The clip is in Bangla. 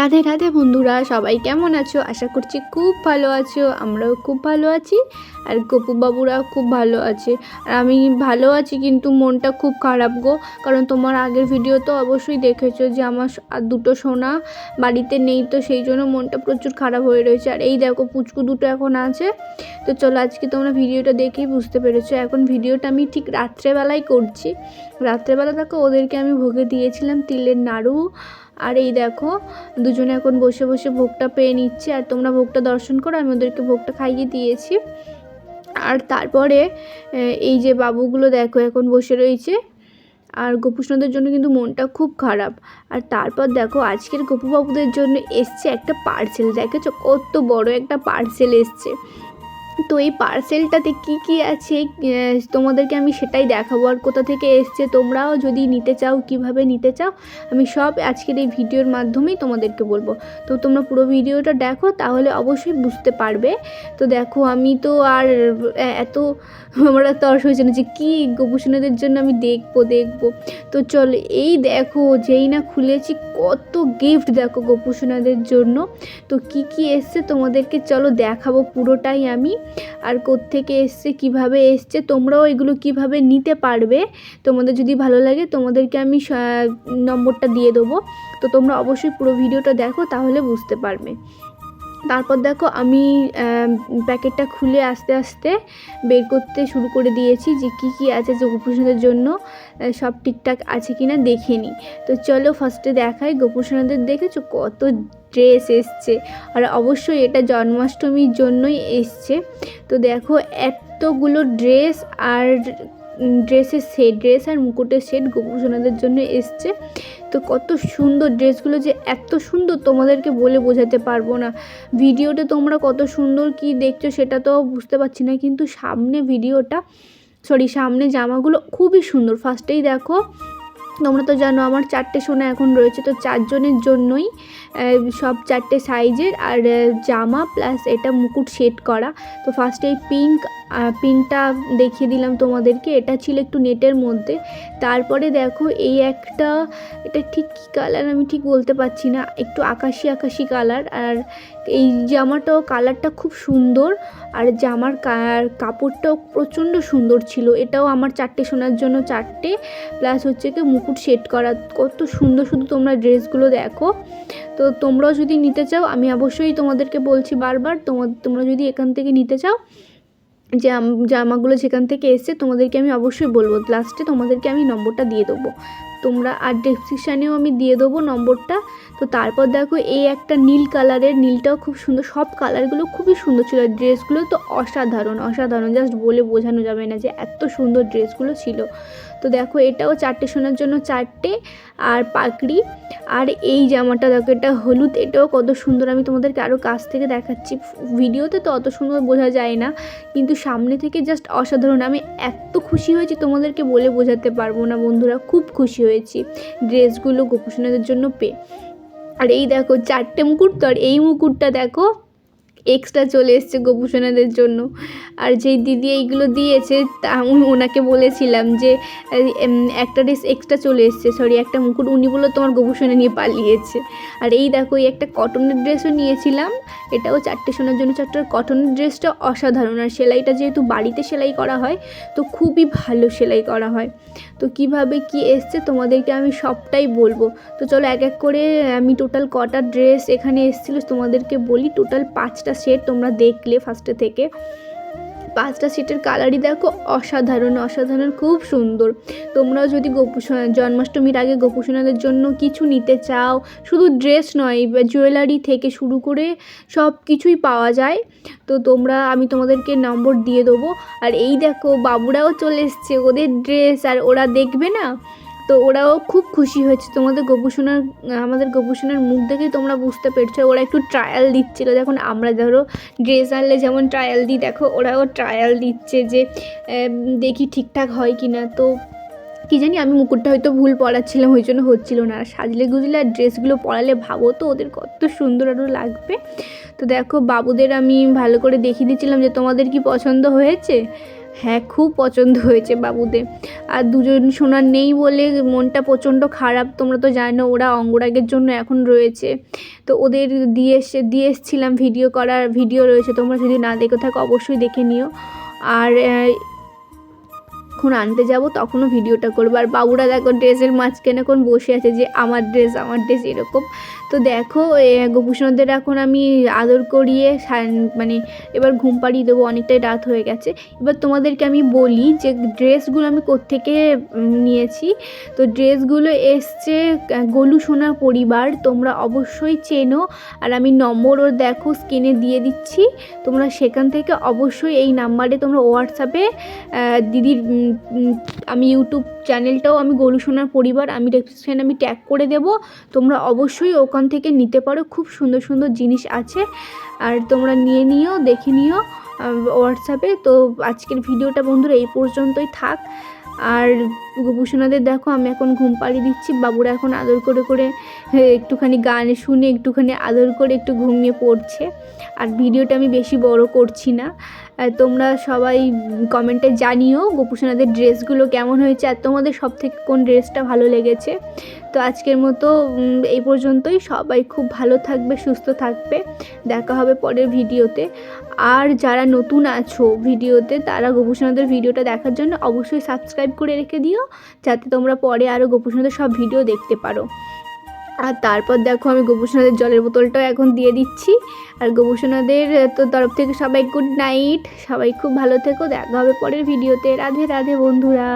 রাধে রাধে বন্ধুরা, সবাই কেমন আছো? আশা করছি খুব ভালো আছো, আমরাও খুব ভালো আছি আর গপু বাবুরাও খুব ভালো আছে। আর আমি ভালো আছি কিন্তু মনটা খুব খারাপ গো, কারণ তোমার আগের ভিডিও তো অবশ্যই দেখেছ যে আমার আর দুটো সোনা বাড়িতে নেই, তো সেই জন্য মনটা প্রচুর খারাপ হয়ে রয়েছে। আর এই দেখো পুচকু দুটো এখন আছে। তো চলো আজকে তোমরা ভিডিওটা দেখেই বুঝতে পেরেছ। এখন ভিডিওটা আমি ঠিক রাত্রেবেলায় করছি। রাত্রেবেলা দেখো ওদেরকে আমি ভোগে দিয়েছিলাম তিলের নাড়ু আর এই দেখো, দুজনে এখন বসে বসে ভোগটা পেয়ে নিচ্ছে আর তোমরা ভোগটা দর্শন করো, আমি ওদেরকে ভোগটা খাইয়ে দিয়েছি। আর তারপরে এই যে বাবুগুলো দেখো এখন বসে রয়েছে। আর গোপুষ্ণদের জন্য কিন্তু মনটা খুব খারাপ। আর তারপর দেখো, আজকের গোপুবাবুদের জন্য এসছে একটা পার্সেল দেখেছ? কত বড় একটা পার্সেল এসছে। তো এই পার্সেলটাতে কি কি আছে? তোমাদেরকে আমি সেটাই দেখাবো। আর কোথা থেকে এসছে তোমরাও যদি নিতে চাও, কীভাবে নিতে চাও, আমি সব আজকের এই ভিডিওর মাধ্যমেই তোমাদেরকে বলব। তো তোমরা পুরো ভিডিওটা দেখো, তাহলে অবশ্যই বুঝতে পারবে। তো দেখো, আমি তো আর এত আমার তর্স হয়েছে না যে কী গোপুসোনাদের জন্য আমি দেখব দেখব। তো চল, এই দেখো, যেই না খুলেছি, কত গিফট দেখো গোপুসোনাদের জন্য। তো কি কি এসছে তোমাদেরকে চলো দেখাবো পুরোটাই আমি। আর কোত্থেকে এসছে, কীভাবে এসছে, তোমরাও এগুলো কীভাবে নিতে পারবে? তোমাদের যদি ভালো লাগে, তোমাদেরকে আমি নম্বরটা দিয়ে দেবো। তো তোমরা অবশ্যই পুরো ভিডিওটা দেখো, তাহলে বুঝতে পারবে। তারপর দেখো, আমি প্যাকেটটা খুলে আস্তে আস্তে বের করতে শুরু করে দিয়েছি যে কি কি আছে যে গোপুসোনাদের জন্য। সব ঠিকঠাক আছে কি না দেখে নিই। তো চলো ফার্স্টে দেখাই, গোপুসোনাদের দেখেছ কত ড্রেস এসছে। আর অবশ্যই এটা জন্মাষ্টমীর জন্যই এসছে। তো দেখো এতগুলো ড্রেস আর ড্রেসের সেট ড্রেস আর মুকুটের সেট গোপুসোনাদের জন্য এসছে। তো কত সুন্দর ড্রেসগুলো যে এত সুন্দর তোমাদেরকে বলে বোঝাতে পারব না। ভিডিওটা তোমরা কত সুন্দর কি দেখছ সেটা তো বুঝতে পারছি না, কিন্তু সামনে ভিডিওটা সরি সামনে জামাগুলো খুবই সুন্দর। ফার্স্টেই দেখো, তোমরা তো জানো আমার চারটে সোনা এখন রয়েছে, তো চারজনের জন্যই সব চারটে সাইজের আর জামা প্লাস এটা মুকুট সেট করা। তো ফার্স্টে পিঙ্ক পিঙ্কটা দেখিয়ে দিলাম তোমাদেরকে। এটা ছিল একটু নেটের মধ্যে। তারপরে দেখো, এই একটা, এটা ঠিক কী কালার আমি ঠিক বলতে পারছি না। একটু আকাশি আকাশি কালার আর এই জামাটাও কালারটা খুব সুন্দর। আর জামার কাপড়টাও প্রচণ্ড সুন্দর ছিল। এটাও আমার চারটে সোনার জন্য চারটে। প্লাস হচ্ছে কি মুকুট সেট করা। কত সুন্দর শুধু তোমরা ড্রেসগুলো দেখো। তো তোমরাও যদি নিতে চাও, আমি অবশ্যই তোমাদেরকে বলছি বারবার তোমার তোমরা যদি এখান থেকে নিতে চাও যে জামাগুলো যেখান থেকে এসছে তোমাদেরকে আমি অবশ্যই বলব। লাস্টে তোমাদেরকে আমি নম্বরটা দিয়ে দেবো। তোমরা আর ডেসক্রিপশানেও আমি দিয়ে দেবো নম্বরটা। তো তারপর দেখো এই একটা নীল কালারের নীলটাও খুব সুন্দর। সব কালারগুলো খুবই সুন্দর ছিল। ড্রেসগুলো তো অসাধারণ অসাধারণ। জাস্ট বলে বোঝানো যাবে না যে এত সুন্দর ড্রেসগুলো ছিল। তো দেখো এটাও চারটে সোনার জন্য চারটে আর পাকড়ি আর এই জামাটা দেখো, এটা হলুদ। এটাও কত সুন্দর। আমি তোমাদেরকে আরও কাছ থেকে দেখাচ্ছি। ভিডিওতে তো অত সুন্দর বোঝা যায় না। কিন্তু সামনে থেকে জাস্ট অসাধারণ। আমি এত খুশি হয়েছি তোমাদেরকে বলে বোঝাতে পারব না, বন্ধুরা। খুব খুশি হয়েছি। ড্রেসগুলো গোপুসোনাদের জন্য পে আর এই দেখো চারটে মুকুট তো আর এই মুকুটটা দেখো এক্সট্রা চলে এসছে গোপুসোনাদের জন্য। আর যেই দিদি এইগুলো দিয়েছে, তা ওনাকে বলেছিলাম যে একটা ড্রেস এক্সট্রা চলে এসছে সরি একটা মুকুট উনি বলে তোমার গোপুসোনা নিয়ে পালিয়েছে। আর এই দেখো, এই একটা কটনের ড্রেসও নিয়েছিলাম, এটাও চারটে সোনার জন্য, চারটে কটনের ড্রেসটা অসাধারণ। আর সেলাইটা যেহেতু বাড়িতে সেলাই করা হয়, তো খুবই ভালো সেলাই করা হয়। তো কীভাবে কি এসছে তোমাদেরকে আমি সবটাই বলব। তো চলো এক এক করে, আমি টোটাল কটা ড্রেস এখানে এসেছিল তোমাদেরকে বলি টোটাল পাঁচটা সেট তোমরা দেখলে ফার্স্টে থেকে। পাঁচটা সেটের কালারই দেখো অসাধারণ অসাধারণ, খুব সুন্দর। তোমরাও যদি গোপুসোনা জন্মাষ্টমীর আগে গোপুসোনাদের জন্য কিছু নিতে চাও, শুধু ড্রেস নয় জুয়েলারি থেকে শুরু করে সব কিছুই পাওয়া যায়। তো তোমরা, আমি তোমাদেরকে নম্বর দিয়ে দেবো। আর এই দেখো, বাবুরাও চলে এসছে, ওদের ড্রেস, আর ওরা দেখবে না? তো ওরাও খুব খুশি হয়েছে। তোমাদের গোপুসোনার আমাদের গোপুসোনার মুখ দেখেই তোমরা বুঝতে পেরেছ। ওরা একটু ট্রায়াল দিচ্ছিল। দেখুন আমরা ধরো ড্রেস আনলে যেমন ট্রায়াল দিই, দেখো, ওরাও ট্রায়াল দিচ্ছে যে দেখি ঠিকঠাক হয় কি না তো কী জানি, আমি মুকুটটা হয়তো ভুল পড়াচ্ছিলাম ওই জন্য হচ্ছিল না। আর সাজলে গুজলে আর ড্রেসগুলো পরালে ভাবো তো, ওদের কত সুন্দর আরও লাগবে। তো দেখো, বাবুদের আমি ভালো করে দেখিয়ে দিচ্ছিলাম যে তোমাদের কি পছন্দ হয়েছে। হ্যাঁ খুব পছন্দ হয়েছে বাবুদের। আর দুজন সোনার নেই বলে মনটা প্রচণ্ড খারাপ, তোমরা তো জানো ওরা অঙ্গরাগের জন্য এখন রয়েছে। তো ওদের দিয়ে এসে দিয়ে এসেছিলাম ভিডিও করার, ভিডিও রয়েছে, তোমরা যদি না দেখে থাকো অবশ্যই দেখে নিও। আর যখন আনতে যাব, তখনও ভিডিওটা করব। আর বাবুরা দেখো ড্রেসের মাঝখানে এখন বসে আছে যে, আমার ড্রেস আমার ড্রেস, এরকম। তো দেখো গোপুসোনাদের এখন আমি আদর করিয়ে মানে এবার ঘুম পাড়িয়ে দেবো, অনেকটাই রাত হয়ে গেছে। এবার তোমাদেরকে আমি বলি যে, ড্রেসগুলো আমি কোত্থেকে নিয়েছি? তো ড্রেসগুলো এসছে গোলু সোনা পরিবার, তোমরা অবশ্যই চেনো। আর আমি নম্বর নম্বরও দেখো, স্ক্রিনে দিয়ে দিচ্ছি। তোমরা সেখান থেকে অবশ্যই এই নাম্বারে তোমরা হোয়াটসঅ্যাপে দিদির আমি ইউটিউব চ্যানেলটাও আমি গরু সোনার পরিবার, আমি ডেসক্রিপশানে আমি ট্যাগ করে দেব। তোমরা অবশ্যই ওখান থেকে নিতে পারো, খুব সুন্দর সুন্দর জিনিস আছে। আর তোমরা নিয়ে নিও, দেখে নিও হোয়াটসঅ্যাপে তো আজকের ভিডিওটা বন্ধুরা এই পর্যন্তই থাক। আর গোপুসোনাদের দেখো, আমি এখন ঘুম পাড়িয়ে দিচ্ছি। বাবুরা এখন আদর করে করে একটুখানি গান শুনে, একটুখানি আদর করে একটু ঘুমিয়ে পড়ছে। আর ভিডিওটা আমি বেশি বড় করছি না। তোমরা সবাই কমেন্টে জানিও গোপুসোনাদের ড্রেসগুলো কেমন হয়েছে, আর তোমাদের সব থেকে কোন ড্রেসটা ভালো লেগেছে। তো আজকের মতো এই পর্যন্তই। সবাই খুব ভালো থাকবে, সুস্থ থাকবে। দেখা হবে পরের ভিডিওতে। আর যারা নতুন আছো ভিডিওতে, তারা গোপুসোনাদের ভিডিওটা দেখার জন্য অবশ্যই সাবস্ক্রাইব করে রেখে দিও, যাতে তোমরা পরে আরও গোপুসোনাদের সব ভিডিও দেখতে পারো। আর তারপর দেখো আমি গোপুসোনাদের জলের বোতলটাও এখন দিয়ে দিচ্ছি। আর গোপুসোনাদের তো তরফ থেকে সবাই গুড নাইট। সবাই খুব ভালো থেকো। দেখা হবে পরের ভিডিওতে। রাধে রাধে বন্ধুরা।